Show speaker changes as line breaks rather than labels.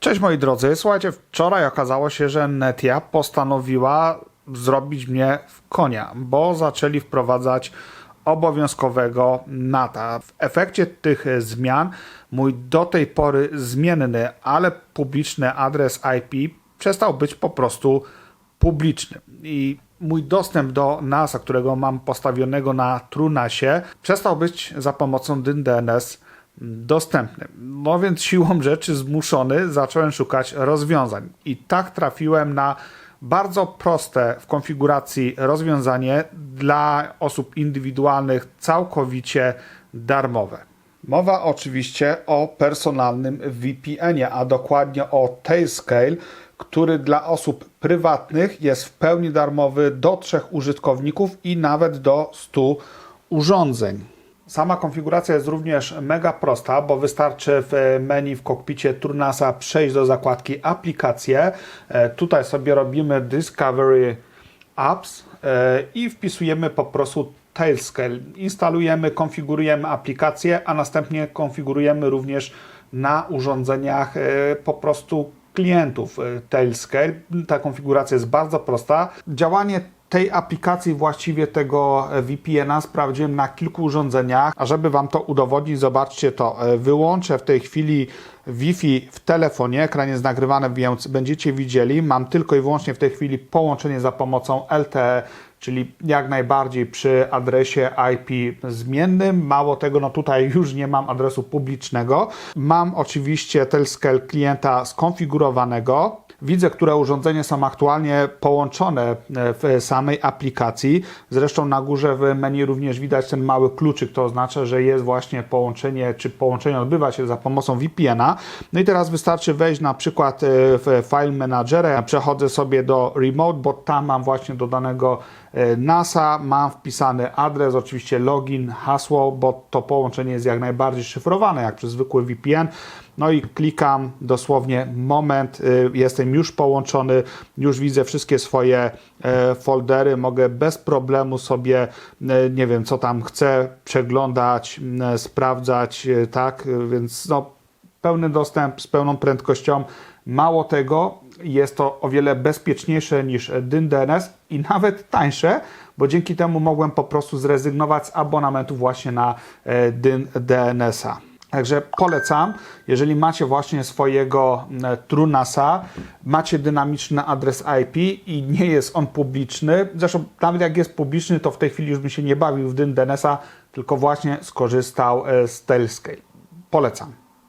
Cześć moi drodzy, słuchajcie, wczoraj okazało się, że Netia postanowiła zrobić mnie w konia, bo zaczęli wprowadzać obowiązkowego NATA. W efekcie tych zmian mój do tej pory zmienny, ale publiczny adres IP przestał być po prostu publiczny. I mój dostęp do NASA, którego mam postawionego na Trunasie, przestał być za pomocą DYN DNS dostępny. No więc siłą rzeczy zmuszony zacząłem szukać rozwiązań. I tak trafiłem na bardzo proste w konfiguracji rozwiązanie dla osób indywidualnych, całkowicie darmowe. Mowa oczywiście o personalnym VPN-ie, a dokładnie o Tailscale, który dla osób prywatnych jest w pełni darmowy do trzech użytkowników i nawet do 100 urządzeń. Sama konfiguracja jest również mega prosta, bo wystarczy w menu w kokpicie Turnasa przejść do zakładki aplikacje. E, Tutaj sobie robimy Discovery Apps e, i wpisujemy po prostu Tailscale. Instalujemy, konfigurujemy aplikację, a następnie konfigurujemy również na urządzeniach e, po prostu klientów e, Tailscale. Ta konfiguracja jest bardzo prosta. Działanie tej aplikacji, właściwie tego VPN-a sprawdziłem na kilku urządzeniach, a żeby Wam to udowodnić, zobaczcie to. E, Wyłączę w tej chwili Wi-Fi w telefonie, ekran jest nagrywany, więc będziecie widzieli. Mam tylko i wyłącznie w tej chwili połączenie za pomocą LTE, czyli jak najbardziej przy adresie IP zmiennym. Mało tego, no tutaj już nie mam adresu publicznego. Mam oczywiście Telscale klienta skonfigurowanego. Widzę, które urządzenia są aktualnie połączone e, w samej aplikacji. Zresztą na górze w menu również widać ten mały kluczyk, to oznacza, że jest właśnie połączenie, czy połączenie odbywa się za pomocą VPN-a. No i teraz wystarczy wejść na przykład e, w File Managerę, przechodzę sobie do Remote, bo tam mam właśnie dodanego e, NASA, mam wpisany adres, oczywiście login, hasło, bo to połączenie jest jak najbardziej szyfrowane, jak przez zwykły VPN. No i klikam dosłownie moment, y, jestem już połączony, już widzę wszystkie swoje e, foldery, mogę bez problemu sobie, e, nie wiem, co tam chcę, przeglądać, m, sprawdzać, e, tak, więc no, pełny dostęp z pełną prędkością. Mało tego, jest to o wiele bezpieczniejsze niż DYN DNS i nawet tańsze, bo dzięki temu mogłem po prostu zrezygnować z abonamentu właśnie na e, DYN DNS-a. Także polecam, jeżeli macie właśnie swojego Trunasa, macie dynamiczny adres IP i nie jest on publiczny. Zresztą nawet jak jest publiczny, to w tej chwili już bym się nie bawił w DYN DNS-a, tylko właśnie skorzystał e, z Telscale. Polecam.